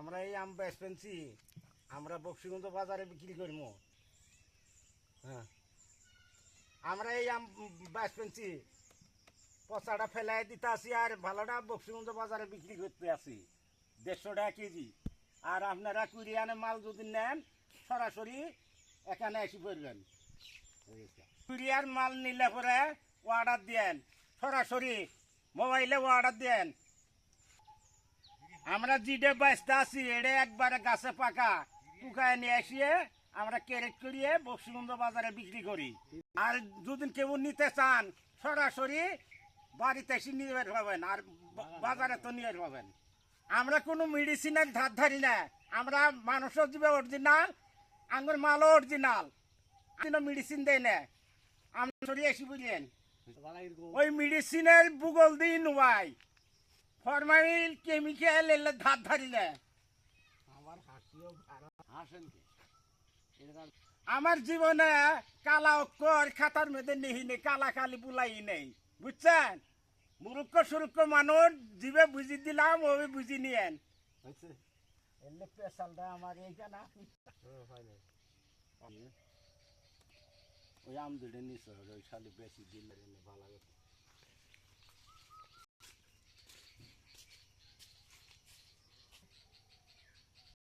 আমরা এই আম বেসপেন্সি আমরা বক্সিগঞ্জ বাজারে বিক্রি করব। হ্যাঁ। আমরা এই আম বেসপেন্সি পচাটা ফেলাই দিতে আসি আর ভালোটা বক্সিগঞ্জ বাজারে বিক্রি করতে আসি। দেড়শো টাকা কেজি। আর আপনারা কুরিয়ানে মাল যদি নেন, সরাসরি এখানে এসে পড়বেন। কুরিয়ার মাল নিলে পরে অর্ডার দেন। সরাসরি মোবাইলে অর্ডার দেন। আমরা জিডে বাইসতে আছি এড়ে একবারে গাছে পাকা। টুকায় নিয়ে আসিয়ে আমরা ক্যারেট করিয়ে বক্সিবন্ধ বাজারে বিক্রি করি। আর যদি কেউ নিতে চান সরাসরি বাড়িতে এসে নিয়ে বের পাবেন আর বাজারে তো নিয়ে পাবেন আমরা কোনো মেডিসিনের ধার ধারি না আমরা মানুষের জীবে অরিজিনাল আঙ্গুর মালও অরিজিনাল। কোনো মেডিসিন দেয় না। আমরা সরিয়ে এসে বুঝলেন? ওই মেডিসিনের ভূগোল দিই নয় ফরমালিন কেমিক্যাল এলে ধার ধারি না আমার জীবনে কালা অক্ষর খাতার মধ্যে নেহি নেই কালা কালি বুলাই নেই। বুঝছেন? মুরুক্ষ সুরুক্ষ মানুষ জীবে বুঝি দিলাম ওই বুঝি নিয়েন। পেশালটা আমার এইখানে ওই আম দুটো নিস ওই শালি বেশি দিলে ভালো